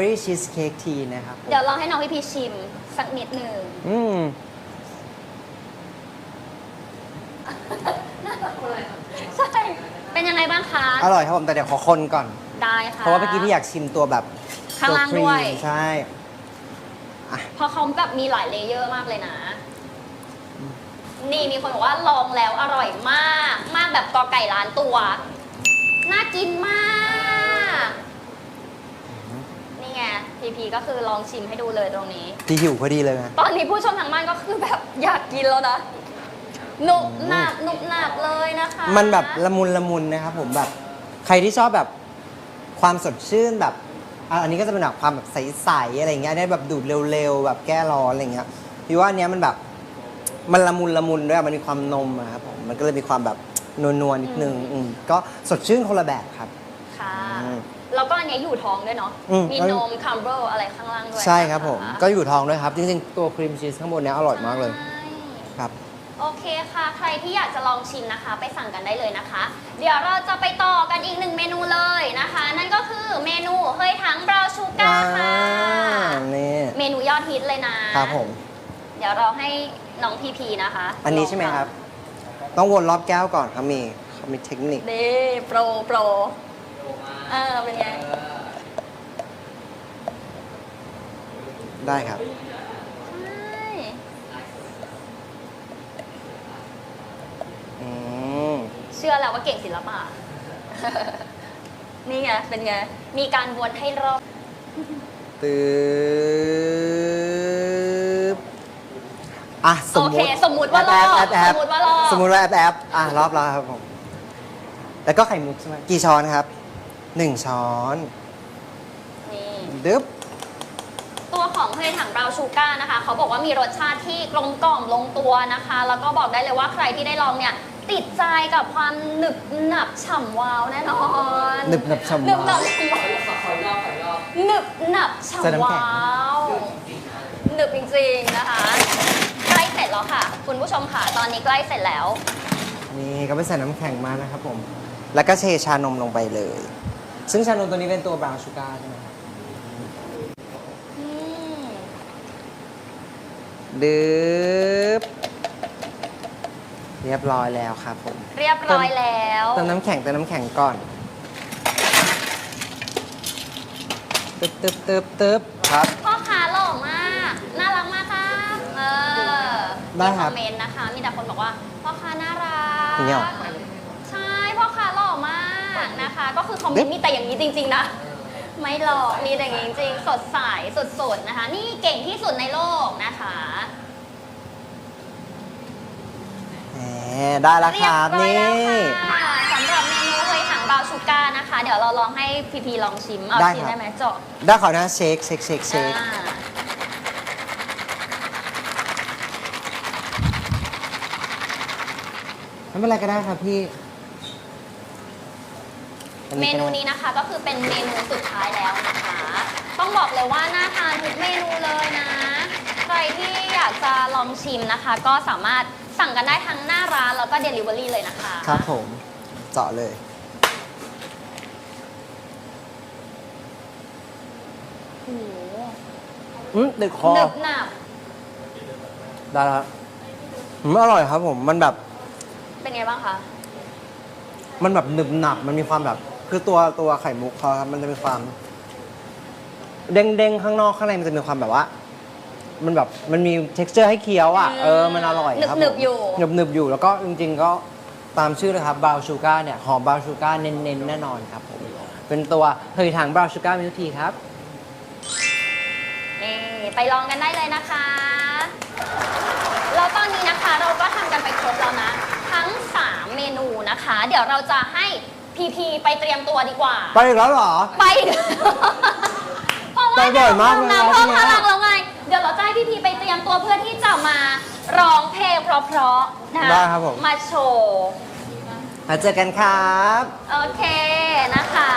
รี่ชีสเค้กทีนะครับผมเดี๋ยวลองให้น้องพี่พีชิมสักนิดหนึ่งอืมใช่ เป็นยังไงบ้างคะ อร่อยครับผม แต่เดี๋ยวขอคนก่อน ได้ค่ะ เพราะว่าเมื่อกี้พี่อยากชิมตัวแบบข้างตัวล่างครีด้วยมใช่ เพราะเขาแบบมีหลายเลเยอร์มากเลยนะ นี่มีคนบอกว่าลองแล้วอร่อยมาก มากแบบกอไก่ล้านตัว น่ากินมากนี่ ไงพีพีก็คือลองชิมให้ดูเลยตรงนี้พี่หิวพอดีเลยนะ ตอนนี้ผู้ชมทางบ้านก็คือแบบอยากกินแล้วนะหนุบหนับหนุบหนับเลยนะคะมันแบบละมุนละมุนนะครับผมแบบใครที่ชอบแบบความสดชื่นแบบอะอันนี้ก็จะเป็นแบบความแบบใสๆอะไรเงี้ยได้แบบดูดเร็วๆแบบแก้ร้อนอะไรเงี้ยพี่ว่าอันเนี้ยมันแบบมันละมุนละมุนด้วยมันมีความนมอะครับผมมันก็เลยมีความแบบนวลๆนิดนึงอืมก็สดชื่นคนละแบบครับค่ะ อืม แล้วก็อันเนี้ยอยู่ท้องด้วยเนาะ อืม มีนมคัมเบิลอะไรข้างล่างด้วยใช่ครับผมนะะก็อยู่ทองด้วยครับ จริงๆ ตัวครีมชีสข้างบนเนี้ยอร่อยมากเลยใช่ครับ โอเคค่ะ ใครที่อยากจะลองชิมนะคะ ไปสั่งกันได้เลยนะคะ เดี๋ยวเราจะไปต่อกันอีกหนึ่งเมนูเลยนะคะ นั่นก็คือเมนูเฮยถังบราวน์ชูการ์ค่ะ นี่ เมนูยอดฮิตเลยนะครับผม เดี๋ยวเราให้น้องพีพีนะคะอันนี้ใช่ไหมครับ ต้องวนรอบแก้วก่อนครับมีเขามีเทคนิค เด้โปรโปร เออเป็นไง ได้ครับ ใช่อืม เชื่อแล้วว่าเก่งศิลปะ นี่ไง เป็นไง มีการวนให้รอบตึ๊บอะ สมโอมเคติสมมุติว่ารอบแอปแอปสมมุติว่ารอบ สมมติว่าแอปแอปอะ รอบแล้วครับผม แล้วก็ไข่มุกใช่ไหม กี่ช้อนครับ หนึ่งช้อนนี่ดึ๊บตัวของเฮยถังบราวน์ชูการ์นะคะเขาบอกว่ามีรสชาติที่กลมกล่อมลงตัวนะคะ แล้วก็บอกได้เลยว่าใครที่ได้ลองเนี่ย ติดใจกับความหนึบหนับฉ่ำวาวแน่นอนหนึบหนับฉ่ำหนึบหนัวาบวฉ่ำวาวหนึบหนับใส่ฉ่ำน้ำแข็วางวหนึบจริงๆนะคะ ใกล้เสร็จแล้วค่ะ คุณผู้ชมค่ะตอนนี้ใกล้เสร็จแล้ว นี่ก็ไปใส่น้ำแข็งมานะครับผม แล้วก็เทชานมลงไปเลย ซึ่งชานมตัวนี้เป็นตัวบราวน์ชูการ์ใช่ไหมครับอืมดึ๊บเรียบร้อยแล้วครับผมเรียบร้อยแล้วเติมน้ำแข็งเติมน้ำแข็งก่อนตึ๊บตึ๊บตึ๊บตึ๊บครับ พ่อค้าหล่อมาก น่ารักมากครับเออได้มีคครัอบ มเมนต์นะคะ มีแต่คนบอกว่าพ่อค้าน่ารัก อย่างเงี้ยเหรอ ใช่พ่อค้าหล่อมา กนะคะก็คือคอมเมนต์มีแต่อย่างนี้จริง ๆ นะ ไม่หลอกมีแต่อย่างนี้จริงๆสดใสสุดๆนะคะ นี่เก่งที่สุดในโลกนะคะแหมได้แล้วเรีคยบรับร้อยนี่ แล้วค่ะสำหรับเมนูเฮยถังบราวน์ชูการ์นะคะ เดี๋ยวเราลองให้พีพีลองชิมเอาได้ชิมครับ ได้ไหมเจาะได้ขอนะเชคเชคเชคเชคอ่าไม่เป็นไรก็ได้ครับพี่อั เมก็นูได้นี้นะคะก็คือเป็นเมนูสุดท้ายแล้วนะคะ ต้องบอกเลยว่าน่าทานทุกเมนูเลยนะ ใครที่อยากจะลองชิมนะคะ ก็สามารถสั่งกันได้ทั้งหน้าร้านแล้วก็ Delivery เลยนะคะครับผมเจาะเลย โอ้โหอืมติดคอหนึบหนับได้แล้วครับอืมอร่อยครับผม มันแบบ เป็นไงบ้างคะ มันแบบหนึบหนับ มันมีความแบบ คือตัวตัวไข่มุกเขาครับมันจะมีความเด้งเด้งๆข้างนอกข้างในมันจะมีความแบบว่า มันแบบมันมี t e x t อร์ให้เคี้ยวอะอืมเออมันอร่อยครับหนึบๆผมอยู่ หนึบหนึบๆอยู่แล้วก็จริง ๆ ก็ตามชื่อเลยครับบราวชูการ์เนี่ยหอมบราวชูการ์เน้นๆแน่นอนครับผมเป็นตัวเฮยถังบราวชูการ์มิลทีครับ นี่ไปลองกันได้เลยนะคะ แล้วตอนนี้นะคะเราก็ทำกันไปครบแล้วนะ ทั้ง 3 เมนูนะคะ เดี๋ยวเราจะให้ พีพีไปเตรียมตัวดีกว่า ไปอีกแล้วเหรอ ไป เพราะว่าไปบ่อยมากเลยนะนะเพิ่มเนี่พยลังแล้วไง เดี๋ยวเราจะให้พี่พีไปเตรียมตัวเพื่อที่จะมาร้องเพลงเพราะๆนะได้ครับผม มาโชว์ มาเจอกันครับ โอเคนะคะ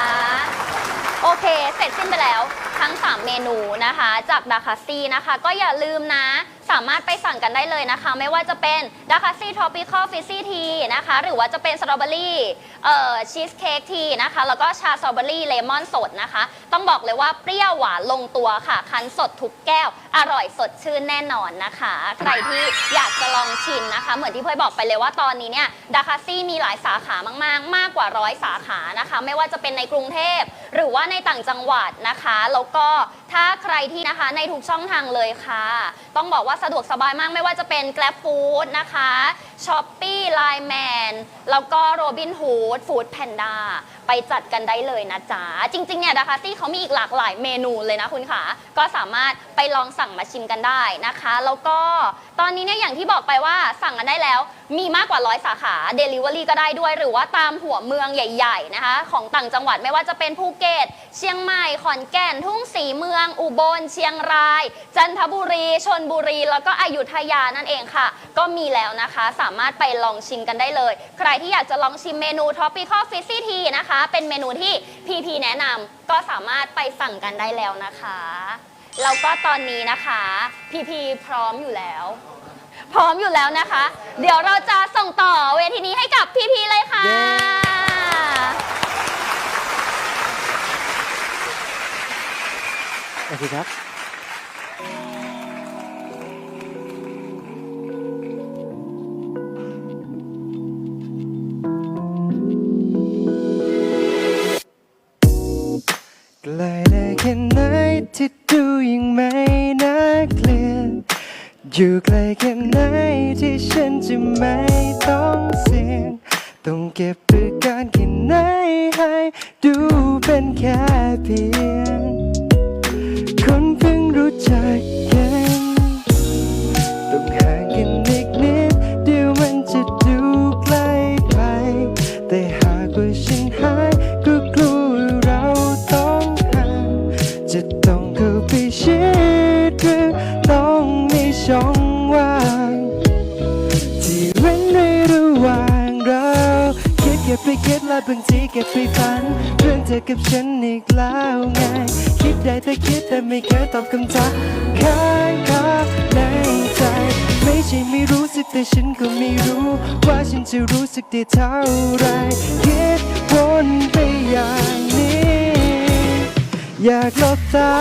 โอเค เสร็จสิ้นไปแล้วทั้ง 3 เมนูนะคะ จากดาคาซี่นะคะ ก็อย่าลืมนะ สามารถไปสั่งกันได้เลยนะคะ ไม่ว่าจะเป็นดาคาซี่ทรอปิคอลฟิซซี่ทีนะคะ หรือว่าจะเป็นสตรอเบอรี่เอ่อชีสเค้กทีนะคะ แล้วก็ชาสตรอเบอรี่เลมอนสดนะคะ ต้องบอกเลยว่าเปรี้ยวหวานลงตัวค่ะ คั้นสดทุกแก้ว อร่อยสดชื่นแน่นอนนะคะ ใครที่อยากจะลองชิมนะคะ เหมือนที่เพยบอกไปเลยว่าตอนนี้เนี่ยดาคาซี่มีหลายสาขามาก ๆ มากกว่าร้อยสาขานะคะ ไม่ว่าจะเป็นในกรุงเทพหรือว่าในต่างจังหวัดนะคะ แล้วก็ถ้าใครที่นะคะในทุกช่องทางเลยค่ะ ต้องบอกว่าสะดวกสบายมากไม่ว่าจะเป็น Grab Food นะคะ Shopee Line Man แล้วก็ Robin Hood Food Panda ไปจัดกันได้เลยนะจ๊ะ จริง ๆ เนี่ยดาคาซี่เขามีอีกหลากหลายเมนูเลยนะคุณค่ะก็สามารถไปลองสั่งมาชิมกันได้นะคะ แล้วก็ตอนนี้เนี่ยอย่างที่บอกไปว่าสั่งกันได้แล้ว มีมากกว่าร้อยสาขา Delivery ก็ได้ด้วยหรือว่าตามหัวเมืองใหญ่ ๆ นะคะ ของต่างจังหวัดไม่ว่าจะเป็นภูเก็ต เชียงใหม่ขอนแก่นทุ่งสีเมือง อุบล เชียงราย จันทบุรีชนบุรี แล้วก็อยุธยานั่นเองค่ะ ก็มีแล้วนะคะ สามารถไปลองชิมกันได้เลยใครที่อยากจะลองชิมเมนู Tropical Fizzy Tea นะคะ เป็นเมนูที่พีพีแนะนำก็สามารถไปสั่งกันได้แล้วนะคะแล้วก็ตอนนี้นะคะพีพีพร้อมอยู่แล้ว พร้อมอยู่แล้วนะคะ เดี๋ยวเราจะส่งต่อเวทีนี้ให้กับพีพีเลยค่ะเย้โอเคครับ ไกลได้แค่ไหนที่ดูยังไม่น่าเกลียดอยู่ไกลแค่ไหนที่ฉันจะไม่ต้องเสี่ยงต้องเก็บอาการแค่ไหนให้ดูเป็นแค่เพียงคนเพิ่งรู้จัก ต้องเข้าไปชิดหรือต้องมีช่องว่างที่เว้นในระหว่างเราคิดเก็บไปคิดและบางทีเก็บไปฝัน เรื่องเธอกับฉันอีกแล้วไง คิดได้แต่คิดแต่ไม่เคยตอบคำถามค้างคาในใจไม่ใช่ไม่รู้สึกแต่ฉันก็ไม่รู้ ว่าฉันจะรู้สึกได้เท่าไรคิดวนไปอย่าง อยากหลบตา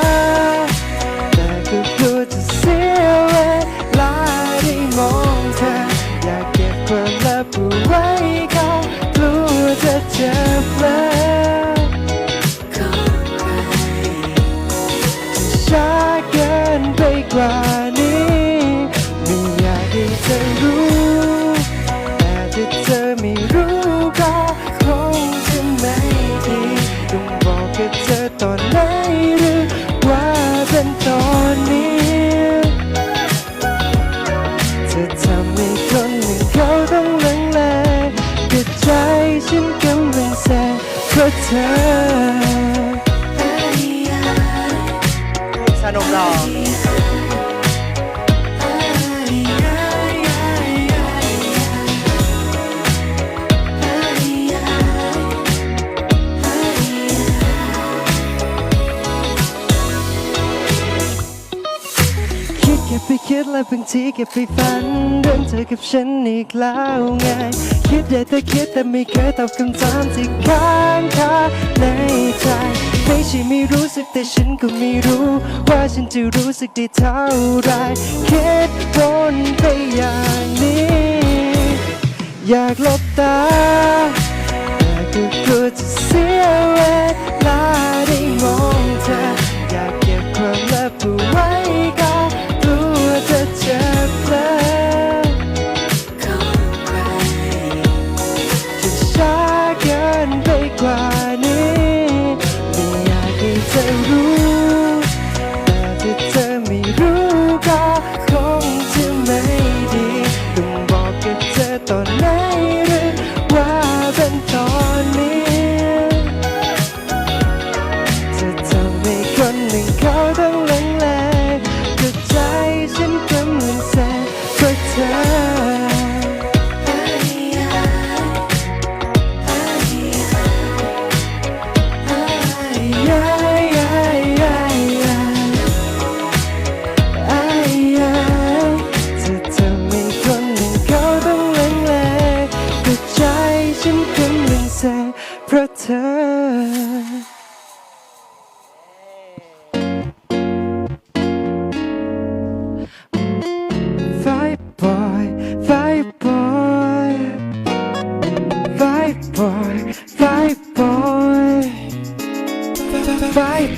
ก็บไปฝันเรื่องเธอกับฉันอีกแล้วไง คิดได้แต่คิดแต่ไม่เคยตอบคำถามที่ค้างคาในใจ ไม่ใช่ไม่รู้สึกแต่ฉันก็ไม่รู้ ว่าฉันจะรู้สึกได้เท่าไรคิดวนไปอย่างนี้ อยากหลบตาแต่ก็กลัวจะเสียเวลา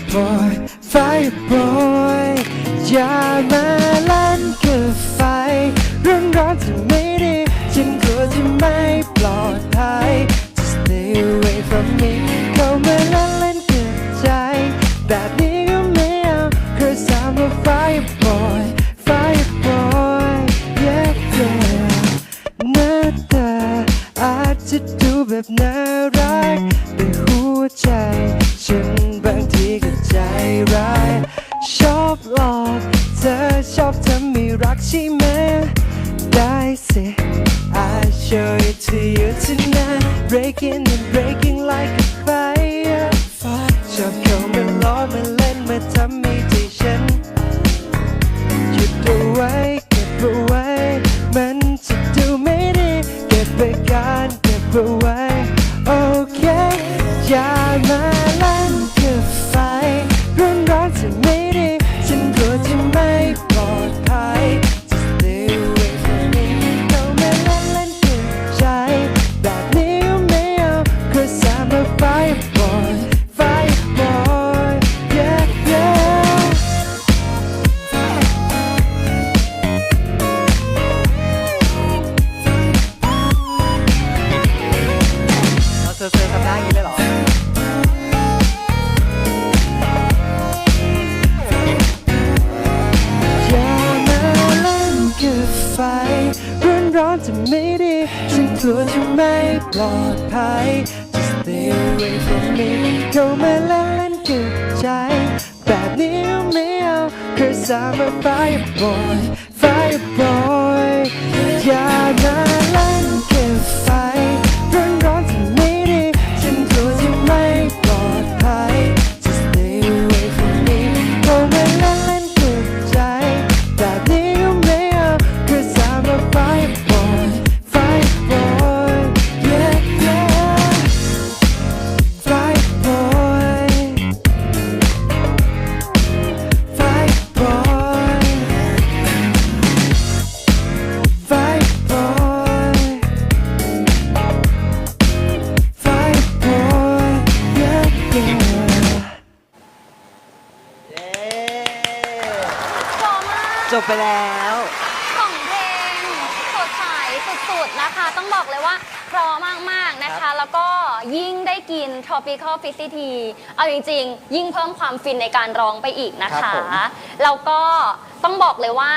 โปรยไฟโปรยอย่ามาลั่นเกิน หลอกเธอชอบทำให้รักใช่ไหมได้สิ I show it to you tonight breaking and breaking like a fire ชอบเข้ามาล้อมาเล่นมาทำให้ใจฉันหยุดเอาไว้เก็บเอาไว้มันจะดูไม่ดีเก็บไปการเก็บเอาไว้ จะไม่ดีฉันกลัวจะไม่ปลอดภัย Just stay away from me เข้ามาเล่นเล่นกับใจ แบบนี้ไม่เอา Cause I'm a fireboy fireboy ยิ่งได้กิน tropical f i z z Tea เอาจริงๆ ยิ่งเพิ่มความฟินในการร้องไปอีกนะครัคะ บผม แล้วก็ต้องบอกเลยว่า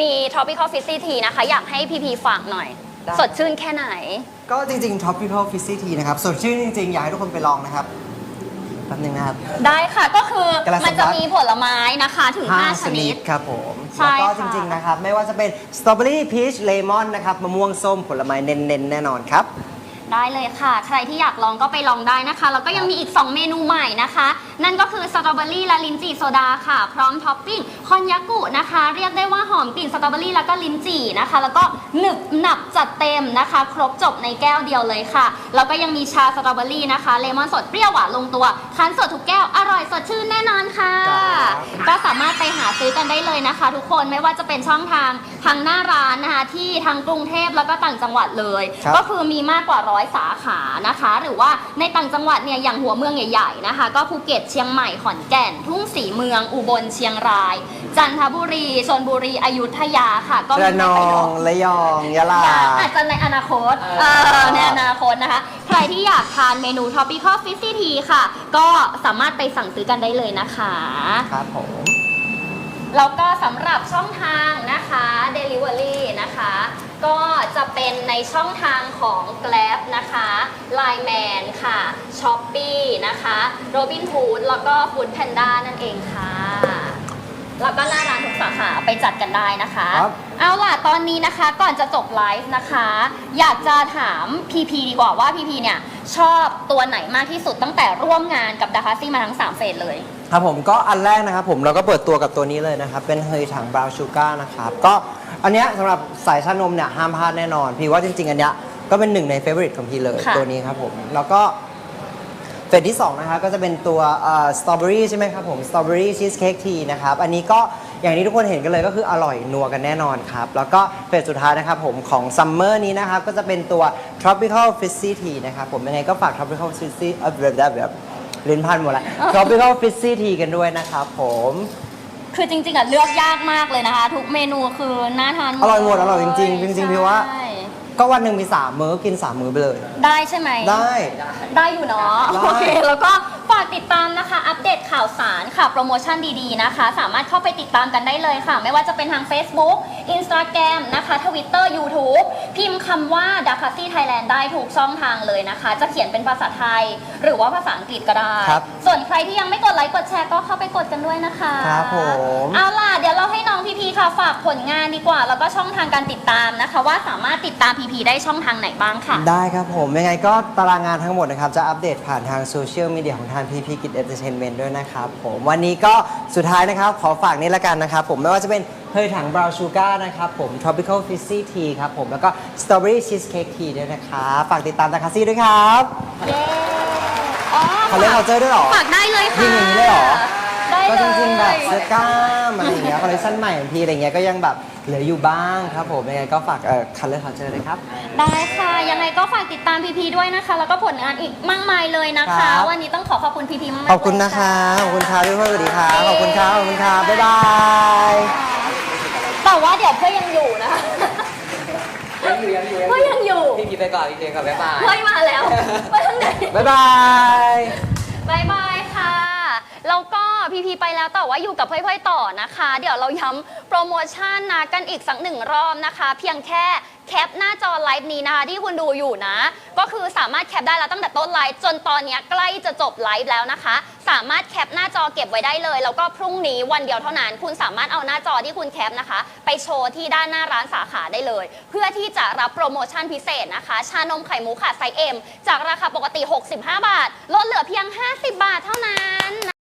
มี tropical f i z z Tea นะคะ อยากให้พีพีฝากหน่อยสดชื่นแค่ไหน ก็จริงๆ Tropical Fizzy Tea นะครับสดชื่นจริงๆ อยากให้ทุกคนไปลองนะครับแป๊บนึงนะครับ ได้ค่ะก็คือกำลังมันจะสัมภาษณ์มีผลไม้นะคะถึง5 5ชชนินิดดครับผม ใช่แล้วก็ค่ะ จริงๆ นะครับ ไม่ว่าจะเป็นสตรอเบอรี่พีชเลมอนนะครับมะม่วงส้มผลไม้เน้นๆ แน่นอนครับ ได้เลยค่ะ ใครที่อยากลองก็ไปลองได้นะคะ แล้วก็ยังมีอีก 2 เมนูใหม่นะคะ นั่นก็คือสตรอเบอรี่และลิ้นจี่โซดาค่ะ พร้อมท็อปปิ้งคอนยากุนะคะ เรียกได้ว่าหอมกลิ่นสตรอเบอรี่แล้วก็ลิ้นจี่นะคะ แล้วก็หนึบหนับจัดเต็มนะคะ ครบจบในแก้วเดียวเลยค่ะ แล้วก็ยังมีชาสตรอเบอรี่นะคะ เลมอนสดเปรี้ยวหวานลงตัว คั้นสดทุกแก้ว อร่อยสดชื่นแน่นอนค่ะครับก็สามารถไปหาซื้อกันได้เลยนะคะ ทุกคน ไม่ว่าจะเป็นช่องทางทางหน้าร้านนะคะที่ทางกรุงเทพแล้วก็ต่างจังหวัดเลยครับก็คือมีมากกว่าร้อยสาขานะคะ หรือว่าในต่างจังหวัดเนี่ยอย่างหัวเมืองใหญ่ๆนะคะ ก็ภูเก็ตเชียงใหม่ขอนแก่น ทุ่งศรีเมืองอุบลเชียงราย จันทบุรีชลบุรีอยุธยาค่ะ ก็มีระนไม่อไปเยงอะระยองยะลา อาจจะในอนาคตเออในอนาคตนะคะ ใครที่อยากทานเมนู Tropical f i z z Tea ค่ะ ก็สามารถไปสั่งซื้อกันได้เลยนะคะ ครับผม แล้วก็สำหรับช่องทางนะคะ Delivery นะคะ ก็จะเป็นในช่องทางของ Grab นะคะ Line Man ค่ะ Shopee นะคะ Robinhood แล้วก็ Food Panda นั่นเองค่ะ แล้วก็หน้าร้านทุกสาขาไปจัดกันได้นะคะ ครับ เอาล่ะ ตอนนี้นะคะก่อนจะจบไลฟ์นะคะ อยากจะถามพีพีดีกว่าว่าพีพีเนี่ย ชอบตัวไหนมากที่สุดตั้งแต่ร่วมงานกับดาคาซี่มาทั้ง 3 เฟสเลย ครับผมก็อันแรกนะครับผมเราก็เปิดตัวกับตัวนี้เลยนะครับ เป็นเฮยถังบราวน์ชูการ์นะครับ ก็ อันเนี้ยสำหรับสายชานมเนี่ยห้ามพลาดแน่นอน พี่ว่าจริง ๆ อันเนี้ยก็เป็นหนึ่งในเฟ v o r ริ e ของพี่เลยค่ะ ตัวนี้ครับผม แล้วก็เฟสที่2นะครับก็จะเป็นตัวสตรอเบอรี่ใช่ไหมครับผมสตรอเบอรี่ชีสเค้กทีนะครับ อันนี้ก็อย่างที่ทุกคนเห็นกันเลยก็คืออร่อยนัวกันแน่นอนครับ แล้วก็เฟสสุดท้ายนะครับผมของซัมเมอร์นี้นะครับ ก็จะเป็นตัว tropical fizzy tea นะครับผมยังไงก็ฝาก tropical fizzy เอ่อแบบแบบแบบลิ้นพันหมดละ tropical fizzy tea กันด้วยนะครับผม คือจริงๆอะเลือกยากมากเลยนะคะ ทุกเมนูคือน่าทานอร่อยหมดอร่อยจริงๆจริงๆพี่ว่า ใช่ ก็วันหนึ่งมีสามมื้อกินสามมื้อไปเลยได้ใช่ไหม ได้ ได้อยู่เนาะได้ โอเค แล้วก็ฝากติดตามนะคะ อัปเดตข่าวสารค่ะ โปรโมชั่นดีๆนะคะ สามารถเข้าไปติดตามกันได้เลยค่ะ ไม่ว่าจะเป็นทาง Facebook Instagram นะคะ Twitter YouTube พิมพ์คำว่า d a k a s i Thailand ได้ทุกช่องทางเลยนะคะ จะเขียนเป็นภาษาไทย หรือว่าภาษาอังกฤษก็ได้ ครับส่วนใครที่ยังไม่กดไลค์กดแชร์ก็เข้าไปกดกันด้วยนะคะครับผม เอาล่ะ เดี๋ยวเราให้น้องพีพีค่ะฝากผลงานดีกว่า แล้วก็ช่องทางการติดตามนะคะ ว่าสามารถติดตามพีพีได้ช่องทางไหนบ้างค่ะ ได้ครับผมยังไงก็ตารางงานทั้งหมดนะครับ จะอัปเดตผ่านทางโซเชียลมีเดียของทาง PP Kid Entertainment ด้วยนะครับผมวันนี้ก็สุดท้ายนะครับ ขอฝากนี่ละกันนะครับ ผมไม่ว่าจะเป็นเฮยถังบราวชูการ์นะครับผม tropical fizzy tea ครับผมแล้วก็ strawberry cheesecake tea ด้วยนะครับฝากติดตามตาคาซี่ด้วยครับเย้อ๋อเขาเรียก culture ด้วยเหรอฝากได้เลยค่ะยิงอย่างนี้เลยเหรอได้ก็เลยจริงๆแบบเสื้อกล้ามอะไรอย่างเงี้ยคอลเลคชันใหม่บางทีอะไรเงี้ยก็ยังแบบ เหลืออยู่บ้างครับผมยังไงก็ฝากเอ่อ color culture ด้วยครับ ได้ค่ะ ยังไงก็ฝากติดตามพีพีด้วยนะคะ แล้วก็ผลงานอีกมากมายเลยนะครัคะ บ วันนี้ต้องขอขอบคุณพีพีมากๆขอบคุณเลย นะคะ ขอบคุณครับพี่เพื่อนสวัสดีครับขอบคุณครับขอบคุณครับบ๊ายบาย แต่ว่าเดี๋ยวเพื่อนยังอยู่นะ ยังอยู่ยังอยู่เพื่อนยังอยู่ พี่พีไปก่อนพี่พีก่อนบ๊ายบายเพื่อนมาแล้วไปทางไหน บ๊ายบาย บายบายค่ะ แล้วก็ พีพีไปแล้วแต่ว่าอยู่กับเพื่อนๆต่อนะคะ เดี๋ยวเราย้ำโปรโมชั่นนะกันอีกสักหนึ่งรอบนะคะ เพียงแค่แคปหน้าจอไลฟ์นี้นะคะที่คุณดูอยู่นะ ก็คือสามารถแคปได้แล้วตั้งแต่ต้นไลฟ์จนตอนนี้ใกล้จะจบไลฟ์แล้วนะคะ สามารถแคปหน้าจอเก็บไว้ได้เลย แล้วก็พรุ่งนี้วันเดียวเท่านั้น คุณสามารถเอาหน้าจอที่คุณแคปนะคะ ไปโชว์ที่ด้านหน้าร้านสาขาได้เลย เพื่อที่จะรับโปรโมชั่นพิเศษนะคะ ชานมไข่มุกค่ะไซส์เอ็มจากราคาปกติ 65 บาท ลดเหลือเพียง 50 บาทเท่านั้น